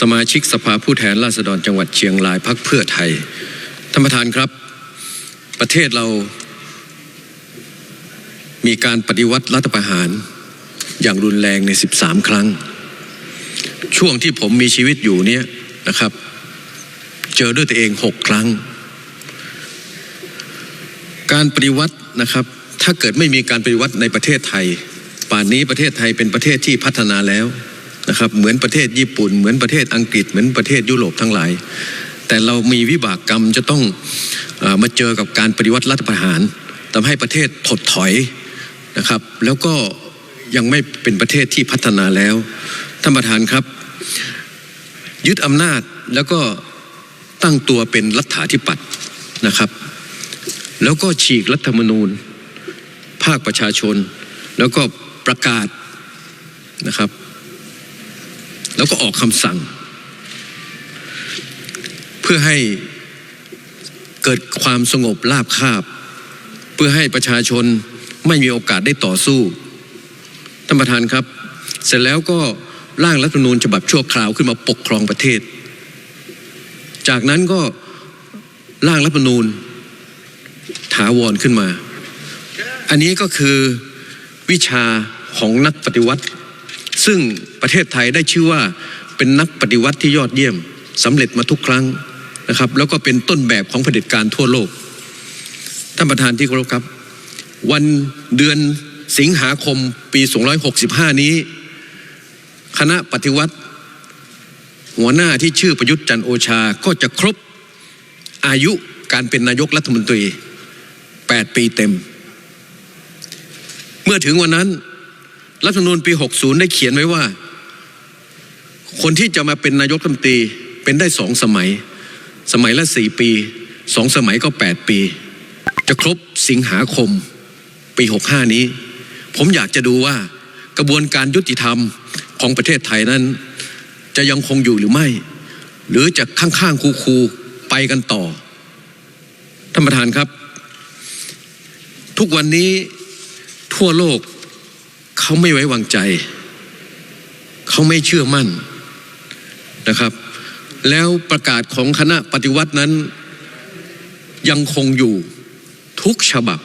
สมาชิกสภาผู้แทนราษฎรจังหวัดเชียงรายพักเพื่อไทยท่านประธานครับ ประเทศเรา มีการปฏิวัติรัฐประหาร อย่างรุนแรงใน 13 ครั้ง ช่วงที่ผมมีชีวิตอยู่เนี่ยนะครับ เจอด้วยตัวเอง 6 ครั้ง การปฏิวัตินะครับ ถ้าเกิดไม่มีการปฏิวัติในประเทศไทย ป่านนี้ประเทศไทยเป็นประเทศที่พัฒนาแล้ว นะครับเหมือนประเทศญี่ปุ่น เหมือนประเทศอังกฤษเหมือนประเทศยุโรปทั้งหลาย แต่เรามีวิบากกรรมจะต้องออมาเจอกับการปฏิวัติรัฐประหารทำให้ประเทศถดถอยนะครับ แล้วก็ยังไม่เป็นประเทศที่พัฒนาแล้วท่านประธานครับ ยึดอำนาจแล้วก็ตั้งตัวเป็นรัฐาธิปัตย์นะครับ แล้วก็ฉีกรัฐธรรมนูญ ภาคประชาชน แล้วก็ประกาศนะครับ แล้วก็ออกคำสั่ง เพื่อให้เกิดความสงบราบคาบ เพื่อให้ประชาชนไม่มีโอกาสได้ต่อสู้ท่านประธานครับ เสร็จแล้วก็ร่างรัฐธรรมนูญฉบับชั่วคราวขึ้นมาปกครองประเทศ จากนั้นก็ร่างรัฐธรรมนูญถาวรขึ้นมา อันนี้ก็คือวิชาของนักปฏิวัติ ซึ่งประเทศไทยได้ชื่อว่าเป็นนักปฏิวัติที่ยอดเยี่ยมสำเร็จมาทุกครั้งนะครับ แล้วก็เป็นต้นแบบของเผด็จการทั่วโลก ท่านประธานที่เคารพครับ วันเดือนสิงหาคมปี 265 นี้ คณะปฏิวัติ หัวหน้าที่ชื่อประยุทธ์จันโอชาก็จะครบอายุการเป็นนายกรัฐมนตรี 8 ปีเต็ม เมื่อถึงวันนั้น รัฐธรรมนูญปี 60 ได้เขียนไว้ว่า คนที่จะมาเป็นนายกรัฐมนตรีเป็นได้สองสมัย สมัยละสี่ปีสองสมัยก็ 8 ปี จะครบสิงหาคมปี 65 นี้ ผมอยากจะดูว่ากระบวนการยุติธรรมของประเทศไทยนั้น จะยังคงอยู่หรือไม่ หรือจะข้างๆคูๆไปกันต่อท่านประธานครับ ทุกวันนี้ทั่วโลก เขาไม่ไว้วางใจ เขาไม่เชื่อมั่นนะครับ แล้วประกาศของคณะปฏิวัตินั้น ยังคงอยู่ทุกฉบับ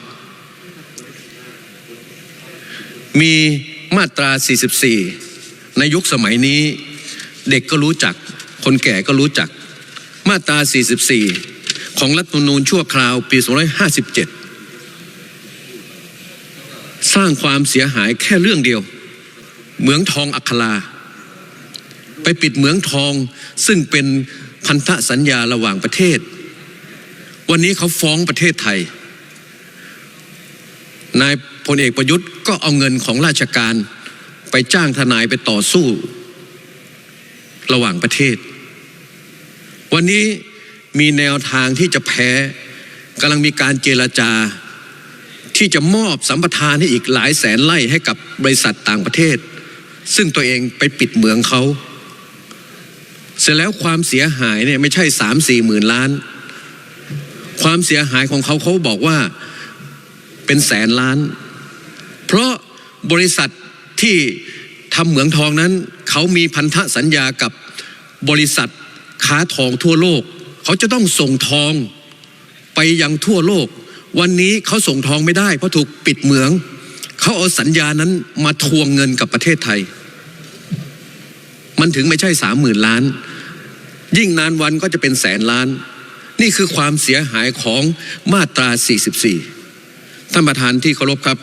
มีมาตรา 44 ในยุคสมัยนี้ เด็กก็รู้จัก คนแก่ก็รู้จัก มาตรา 44 ของรัฐธรรมนูญชั่วคราวปี 2557 ร้างความเสียหายแค่เรื่องเดียว เหมืองทองอัครา ไปปิดเหมืองทองซึ่งเป็นพันธสัญญาระหว่างประเทศ วันนี้เขาฟ้องประเทศไทย นายพลเอกประยุทธ์ก็เอาเงินของราชการไปจ้างทนายไปต่อสู้ ระหว่างประเทศ วันนี้มีแนวทางที่จะแพ้กำลังมีการเจรจา ที่จะมอบสัมปทานให้อีกหลายแสนไร่ให้กับบริษัทต่างประเทศ ซึ่งตัวเองไปปิดเหมืองเขา เสร็จแล้วความเสียหายเนี่ยไม่ใช่สามสี่หมื่นล้าน ความเสียหายของเขาเขาบอกว่าเป็นแสนล้าน เพราะบริษัทที่ทำเหมืองทองนั้น เขามีพันธสัญญากับบริษัทค้าทองทั่วโลก เขาจะต้องส่งทองไปยังทั่วโลก วันนี้เขาส่งทองไม่ได้ เพราะถูกปิดเหมือง เขาเอาสัญญานั้นมาทวงเงินกับประเทศไทย มันถึงไม่ใช่สามหมื่นล้าน ยิ่งนานวันก็จะเป็นแสนล้าน นี่คือความเสียหายของมาตรา 44 ท่านประธานที่เคารพครับ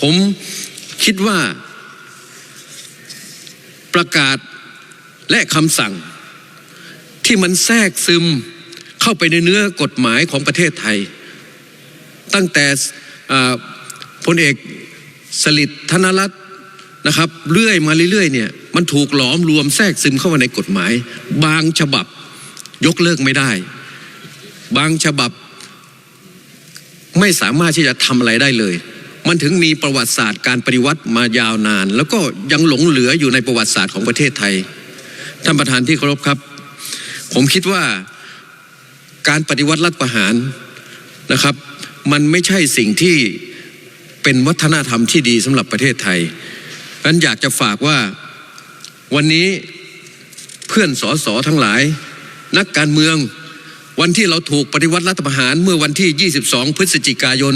ผมคิดว่าประกาศและคำสั่งที่มันแทรกซึมเข้าไปในเนื้อกฎหมายของประเทศไทย ตั้งแต่พลเอกสลิดธนรัตน์นะครับเรื่อยมาเรื่อยๆเนี่ยมันถูกหลอมรวมแทรกซึมเข้ามาในกฎหมาย บางฉบับยกเลิกไม่ได้ บางฉบับไม่สามารถที่จะทำอะไรได้เลย มันถึงมีประวัติศาสตร์การปฏิวัติมายาวนาน แล้วก็ยังหลงเหลืออยู่ในประวัติศาสตร์ของประเทศไทย ท่านประธานที่เคารพครับ ผมคิดว่าการปฏิวัติรัฐประหารนะครับ มันไม่ใช่สิ่งที่เป็นวัฒนธรรมที่ดีสำหรับประเทศไทยนั้นอยากจะฝากว่าวันนี้เพื่อนสอสอทั้งหลาย นักการเมืองวันที่เราถูกปฏิวัติรัฐประหารเมื่อวันที่ 22 พฤศจิกายน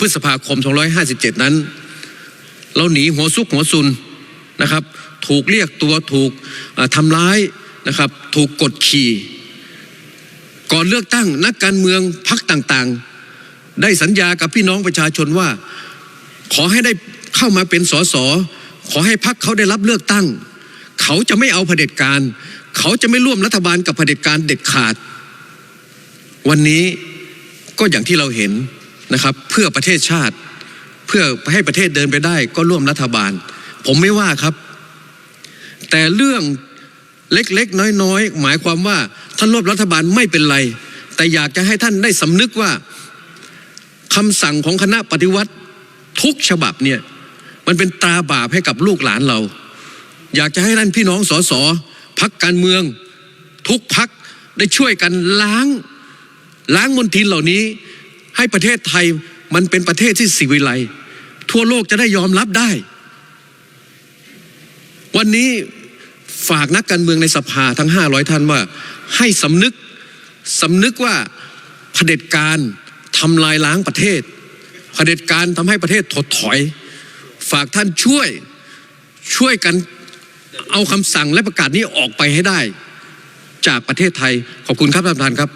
พฤษภาคม 257 นั้น เราหนีหัวซุกหัวซุนนะครับ ถูกเรียกตัวถูกทำร้ายนะครับ ถูกกดขี่ ก่อนเลือกตั้งนักการเมืองพักต่างๆ ได้สัญญากับพี่น้องประชาชนว่า ขอให้ได้เข้ามาเป็นสสขอให้พักเขาได้รับเลือกตั้ง เขาจะไม่เอาเผด็จการ เขาจะไม่ร่วมรัฐบาลกับเผด็จการเด็ดขาด วันนี้ก็อย่างที่เราเห็นนะครับ เพื่อประเทศชาติ เพื่อให้ประเทศเดินไปได้ ก็ร่วมรัฐบาล ผมไม่ว่าครับ แต่เรื่องเล็กๆ น้อยๆ หมายความว่าท่านร่วมรัฐบาลไม่เป็นไร แต่อยากจะให้ท่านได้สำนึกว่า คำสั่งของคณะปฏิวัติทุกฉบับเนี่ยมันเป็นตราบาปให้กับลูกหลานเรา อยากจะให้ท่านพี่น้องสสพักการเมือง ทุกพักได้ช่วยกันล้าง ล้างมลทินเหล่านี้ ให้ประเทศไทยมันเป็นประเทศที่สิวิไลทั่วโลกจะได้ยอมรับได้ วันนี้ฝากนักการเมืองในสภาทั้ง 500 ท่านว่า ให้สำนึกสำนึกว่าเผด็จการ ทำลายล้างประเทศเผด็จการทำให้ประเทศถดถอย ฝากท่านช่วยช่วยกันเอาคำสั่งและประกาศนี้ออกไปให้ได้ จากประเทศไทยขอบคุณครับท่านประธานครับ